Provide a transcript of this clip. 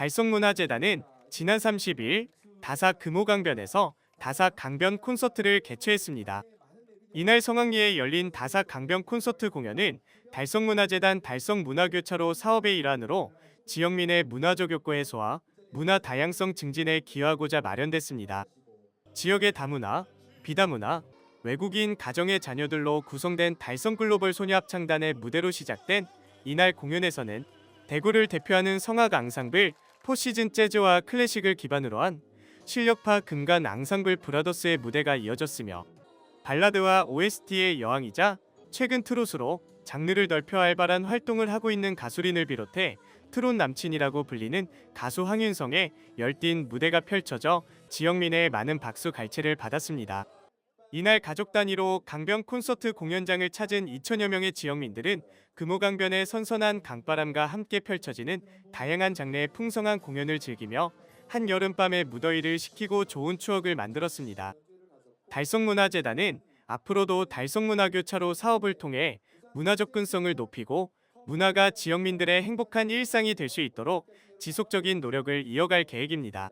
달성문화재단은 지난 30일 다삭 금호강변에서 다삭 강변 콘서트를 개최했습니다. 이날 성황리에 열린 다삭 강변 콘서트 공연은 달성문화재단 달성문화교차로 사업의 일환으로 지역민의 문화적 욕구 해소와 문화 다양성 증진에 기여하고자 마련됐습니다. 지역의 다문화, 비다문화, 외국인 가정의 자녀들로 구성된 달성 글로벌 소녀 합창단의 무대로 시작된 이날 공연에서는 대구를 대표하는 성악 앙상블 포시즌 재즈와 클래식을 기반으로 한 실력파 금관 앙상블 브라더스의 무대가 이어졌으며 발라드와 OST의 여왕이자 최근 트롯으로 장르를 넓혀 활발한 활동을 하고 있는 가수린을 비롯해 트롯 남친이라고 불리는 가수 황윤성의 열띤 무대가 펼쳐져 지역민의 많은 박수 갈채를 받았습니다. 이날 가족 단위로 강변 콘서트 공연장을 찾은 2천여 명의 지역민들은 금호강변의 선선한 강바람과 함께 펼쳐지는 다양한 장르의 풍성한 공연을 즐기며 한 여름밤의 무더위를 식히고 좋은 추억을 만들었습니다. 달성문화재단은 앞으로도 달성문화교차로 사업을 통해 문화 접근성을 높이고 문화가 지역민들의 행복한 일상이 될 수 있도록 지속적인 노력을 이어갈 계획입니다.